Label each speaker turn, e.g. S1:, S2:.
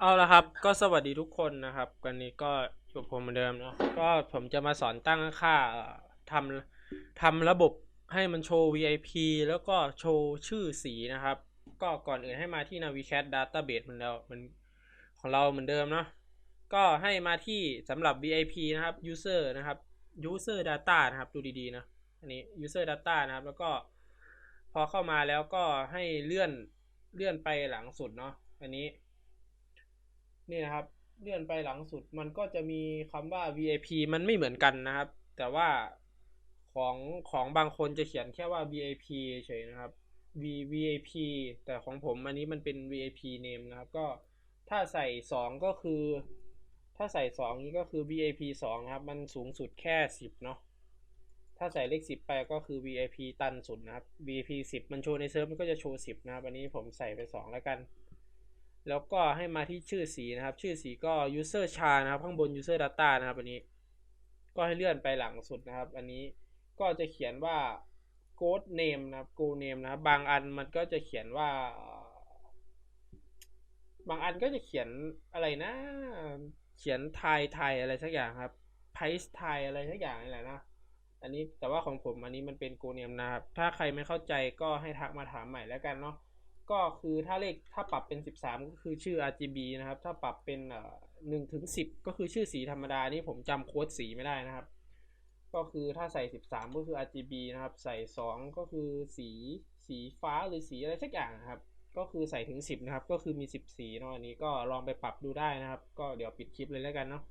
S1: เอาละครับ ก็สวัสดีทุกคนนะครับวันนี้ก็อยู่ผมเหมือนเดิมเนาะก็ผมจะมาสอนตั้งค่าทำทำระบบให้มันโชว์ VIP แล้วก็โชว์ชื่อสีนะครับ ก็ก่อนอื่นให้มาที่ Navicat Database เหมือนเราเหมือนของเราเหมือนเดิมเนาะก็ให้มาที่สำหรับ VIP นะครับ User นะครับ User Data นะครับดูดีๆนะอันนี้ User Data นะครับ แล้วก็พอเข้ามาแล้วก็ให้เลื่อนเลื่อนไปหลังสุดเนาะอันนี้ นี่นะครับ เลื่อนไปหลังสุดมันก็จะมีคำว่า VIP มันไม่เหมือนกันนะครับ แต่ว่าของของบางคนจะเขียนแค่ว่า VIP เฉยนะครับ V VIP แต่ของผมอันนี้มันเป็น VIP name นะครับ ก็ถ้าใส่สองก็คือ ถ้าใส่สองนี้ก็คือ VIP สองนะครับ มันสูงสุดแค่สิบเนาะถ้าใส่เลขสิบไปก็คือ VIP ตันสุดนะครับ VIP สิบมันโชว์ในเซิร์ฟมันก็จะโชว์สิบนะครับ อันนี้ผมใส่ไปสองแล้วกัน แล้วก็ให้มาที่ชื่อสีนะครับ ชื่อสีก็ user char นะครับ ข้างบน user data นะครับอันนี้ ก็ให้เลื่อนไปหลังสุดนะครับ อันนี้ก็จะเขียนว่า code name นะครับ go name นะครับ บางอันมันก็จะเขียนว่า บางอันก็จะเขียนอะไรนะ เขียนไทยไทยอะไรสักอย่างครับ price ไทยอะไรสักอย่างนี่แหละนะอันนี้แต่ว่าของผมอันนี้มันเป็น go name นะครับ ถ้าใครไม่เข้าใจก็ให้ทักมาถามใหม่แล้วกันเนาะ ก็คือถ้าเลขถ้าปรับเป็น 13 ก็คือชื่อ RGB นะครับ ถ้าปรับเป็นเอ่อ1ถึง10ก็คือชื่อสีธรรมดานี่ผมจำโค้ดสีไม่ได้นะครับ ก็คือถ้าใส่ 13 ก็คือ RGB นะครับ ใส่ 2 ก็คือสีสีฟ้าหรือสีอะไรสักอย่างนะครับ ก็คือใส่ถึง 10 นะครับ ก็คือมี 10 สีเนาะอันนี้ก็ลองไปปรับดูได้นะครับ ก็เดี๋ยวปิดคลิปเลยแล้วกันเนาะ